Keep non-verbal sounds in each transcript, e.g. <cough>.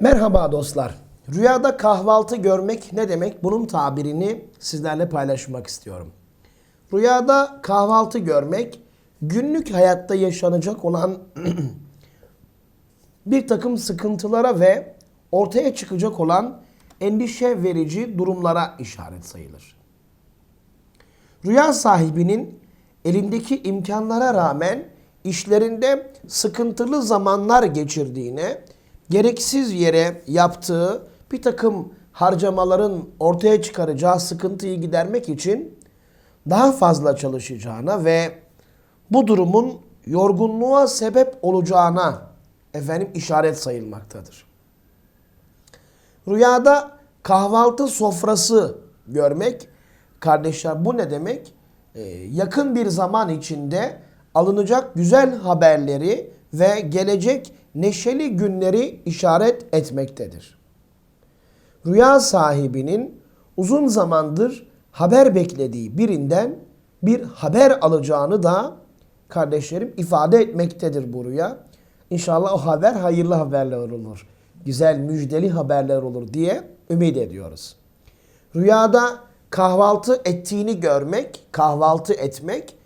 Merhaba dostlar. Rüyada kahvaltı görmek ne demek? Bunun tabirini sizlerle paylaşmak istiyorum. Rüyada kahvaltı görmek günlük hayatta yaşanacak olan <clears throat> bir takım sıkıntılara ve ortaya çıkacak olan endişe verici durumlara işaret sayılır. Rüya sahibinin elindeki imkanlara rağmen işlerinde sıkıntılı zamanlar geçirdiğine, gereksiz yere yaptığı bir takım harcamaların ortaya çıkaracağı sıkıntıyı gidermek için daha fazla çalışacağına ve bu durumun yorgunluğa sebep olacağına efendim işaret sayılmaktadır. Rüyada kahvaltı sofrası görmek kardeşler bu ne demek? Ee, yakın bir zaman içinde alınacak güzel haberleri ve gelecek neşeli günleri işaret etmektedir. Rüya sahibinin uzun zamandır haber beklediği birinden bir haber alacağını da kardeşlerim ifade etmektedir bu rüya. İnşallah o haber hayırlı haberler olur. Güzel müjdeli haberler olur diye ümit ediyoruz. Rüyada kahvaltı ettiğini görmek, kahvaltı etmek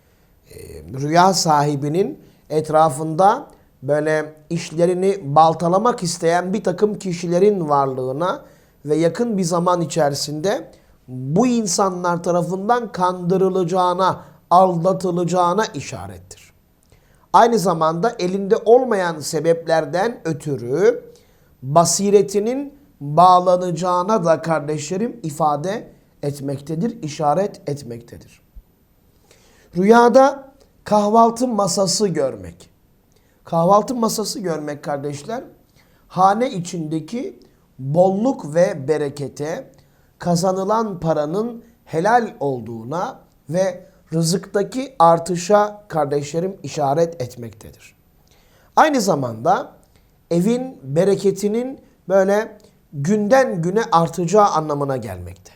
e, rüya sahibinin etrafında böyle işlerini baltalamak isteyen bir takım kişilerin varlığına ve yakın bir zaman içerisinde bu insanlar tarafından kandırılacağına, aldatılacağına işarettir. Aynı zamanda elinde olmayan sebeplerden ötürü basiretinin bağlanacağına da kardeşlerim ifade etmektedir, işaret etmektedir. Rüyada kahvaltı masası görmek. Kahvaltı masası görmek kardeşler, hane içindeki bolluk ve berekete, kazanılan paranın helal olduğuna ve rızıktaki artışa kardeşlerim işaret etmektedir. Aynı zamanda evin bereketinin böyle günden güne artacağı anlamına gelmekte.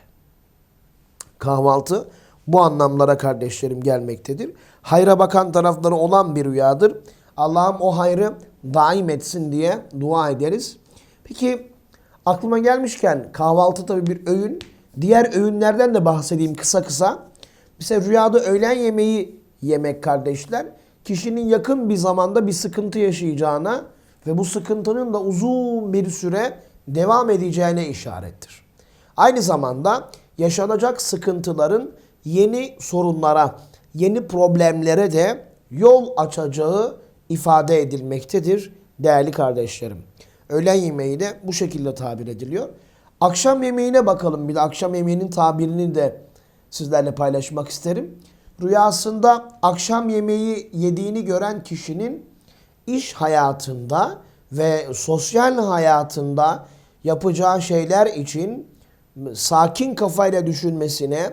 Kahvaltı bu anlamlara kardeşlerim gelmektedir. Hayra bakan tarafları olan bir rüyadır. Allah'ım o hayrı daim etsin diye dua ederiz. Peki aklıma gelmişken kahvaltı tabi bir öğün. Diğer öğünlerden de bahsedeyim kısa kısa. Mesela rüyada öğlen yemeği yemek kardeşler kişinin yakın bir zamanda bir sıkıntı yaşayacağına ve bu sıkıntının da uzun bir süre devam edeceğine işarettir. Aynı zamanda yaşanacak sıkıntıların yeni sorunlara, yeni problemlere de yol açacağı ifade edilmektedir değerli kardeşlerim. Öğlen yemeği de bu şekilde tabir ediliyor. Akşam yemeğine bakalım bir de akşam yemeğinin tabirini de sizlerle paylaşmak isterim. Rüyasında akşam yemeği yediğini gören kişinin iş hayatında ve sosyal hayatında yapacağı şeyler için sakin kafayla düşünmesine,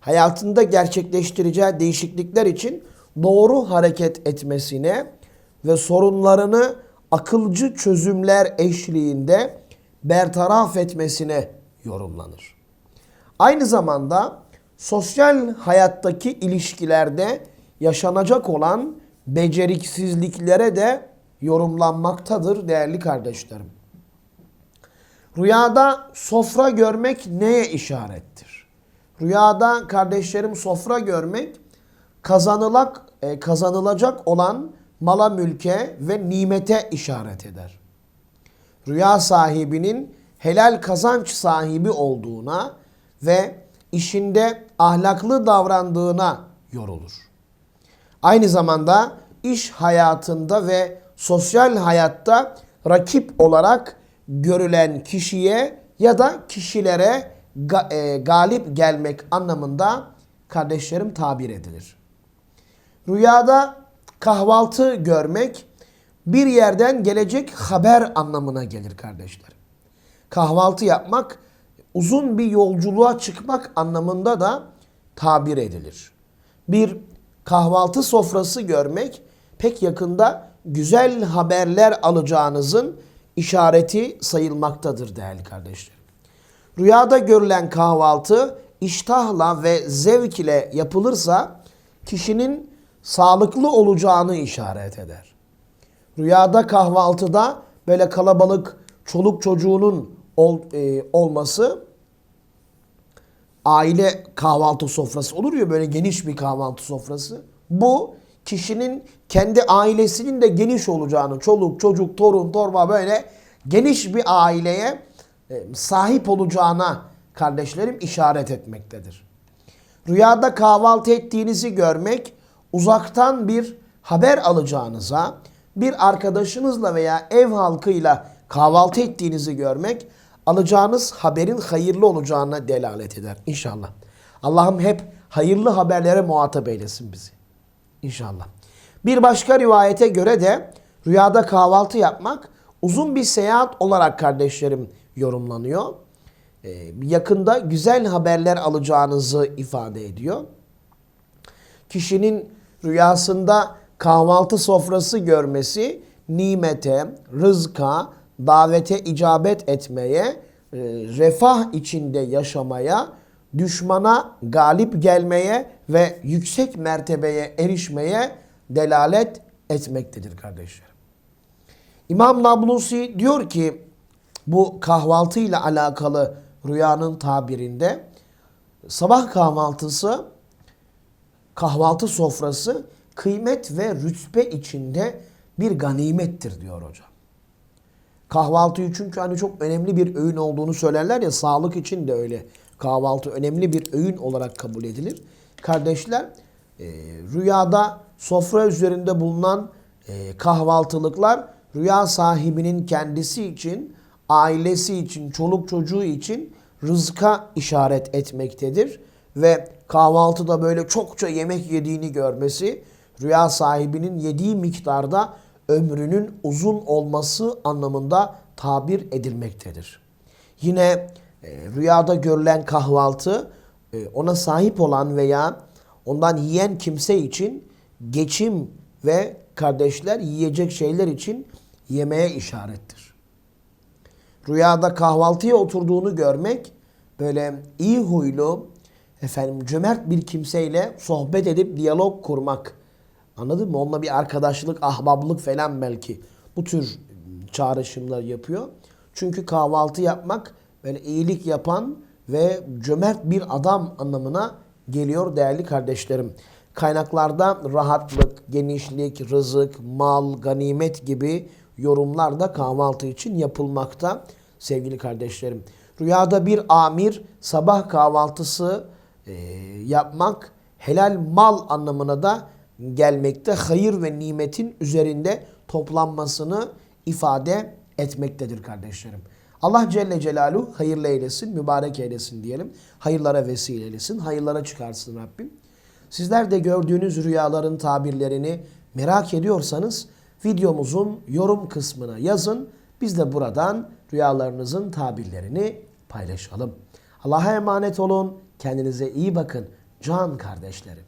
hayatında gerçekleştireceği değişiklikler için doğru hareket etmesine ve sorunlarını akılcı çözümler eşliğinde bertaraf etmesine yorumlanır. Aynı zamanda sosyal hayattaki ilişkilerde yaşanacak olan beceriksizliklere de yorumlanmaktadır değerli kardeşlerim. Rüyada sofra görmek neye işarettir? Rüyada kardeşlerim sofra görmek kazanılak e, kazanılacak olan mala mülke ve nimete işaret eder. Rüya sahibinin helal kazanç sahibi olduğuna ve işinde ahlaklı davrandığına yorulur. Aynı zamanda iş hayatında ve sosyal hayatta rakip olarak görülen kişiye ya da kişilere e, galip gelmek anlamında kardeşlerim tabir edilir. Rüyada kahvaltı görmek bir yerden gelecek haber anlamına gelir kardeşler. Kahvaltı yapmak uzun bir yolculuğa çıkmak anlamında da tabir edilir. Bir kahvaltı sofrası görmek pek yakında güzel haberler alacağınızın işareti sayılmaktadır değerli kardeşlerim. Rüyada görülen kahvaltı iştahla ve zevk ile yapılırsa kişinin sağlıklı olacağını işaret eder. Rüyada kahvaltıda böyle kalabalık çoluk çocuğunun ol- e, olması aile kahvaltı sofrası olur ya böyle geniş bir kahvaltı sofrası. Bu kişinin kendi ailesinin de geniş olacağını, çoluk, çocuk, torun, torba böyle geniş bir aileye e, sahip olacağına kardeşlerim işaret etmektedir. Rüyada kahvaltı ettiğinizi görmek, uzaktan bir haber alacağınıza, bir arkadaşınızla veya ev halkıyla kahvaltı ettiğinizi görmek, alacağınız haberin hayırlı olacağına delalet eder inşallah. Allah'ım hep hayırlı haberlere muhatap eylesin bizi. İnşallah. Bir başka rivayete göre de rüyada kahvaltı yapmak uzun bir seyahat olarak kardeşlerim yorumlanıyor. Ee, yakında güzel haberler alacağınızı ifade ediyor. Kişinin rüyasında kahvaltı sofrası görmesi nimete, rızka, davete icabet etmeye, e, refah içinde yaşamaya, düşmana galip gelmeye ve yüksek mertebeye erişmeye delalet etmektedir kardeşlerim. İmam Nablusi diyor ki bu kahvaltıyla alakalı rüyanın tabirinde sabah kahvaltısı kahvaltı sofrası kıymet ve rütbe içinde bir ganimettir diyor hocam. Kahvaltıyı çünkü hani çok önemli bir öğün olduğunu söylerler ya sağlık için de öyle. Kahvaltı önemli bir öğün olarak kabul edilir. Kardeşler e, rüyada sofra üzerinde bulunan e, kahvaltılıklar rüya sahibinin kendisi için, ailesi için, çoluk çocuğu için rızka işaret etmektedir. Ve kahvaltıda böyle çokça yemek yediğini görmesi rüya sahibinin yediği miktarda ömrünün uzun olması anlamında tabir edilmektedir. Yine e, rüyada görülen kahvaltı e, ona sahip olan veya ondan yiyen kimse için geçim ve kardeşler yiyecek şeyler için yemeğe işarettir. Rüyada kahvaltıya oturduğunu görmek böyle iyi huylu, efendim cömert bir kimseyle sohbet edip diyalog kurmak. Anladın mı? Onunla bir arkadaşlık, ahbablık falan belki bu tür çağrışımlar yapıyor. Çünkü kahvaltı yapmak böyle iyilik yapan ve cömert bir adam anlamına geliyor değerli kardeşlerim. Kaynaklarda rahatlık, genişlik, rızık, mal, ganimet gibi yorumlar da kahvaltı için yapılmakta sevgili kardeşlerim. Rüyada bir amir sabah kahvaltısı e, yapmak helal mal anlamına da gelmekte. Hayır ve nimetin üzerinde toplanmasını ifade etmektedir kardeşlerim. Allah Celle Celaluhu hayırlı eylesin, mübarek eylesin diyelim. Hayırlara vesile eylesin, hayırlara çıkarsın Rabbim. Sizler de gördüğünüz rüyaların tabirlerini merak ediyorsanız videomuzun yorum kısmına yazın. Biz de buradan rüyalarınızın tabirlerini paylaşalım. Allah'a emanet olun. Kendinize iyi bakın. Can kardeşlerim.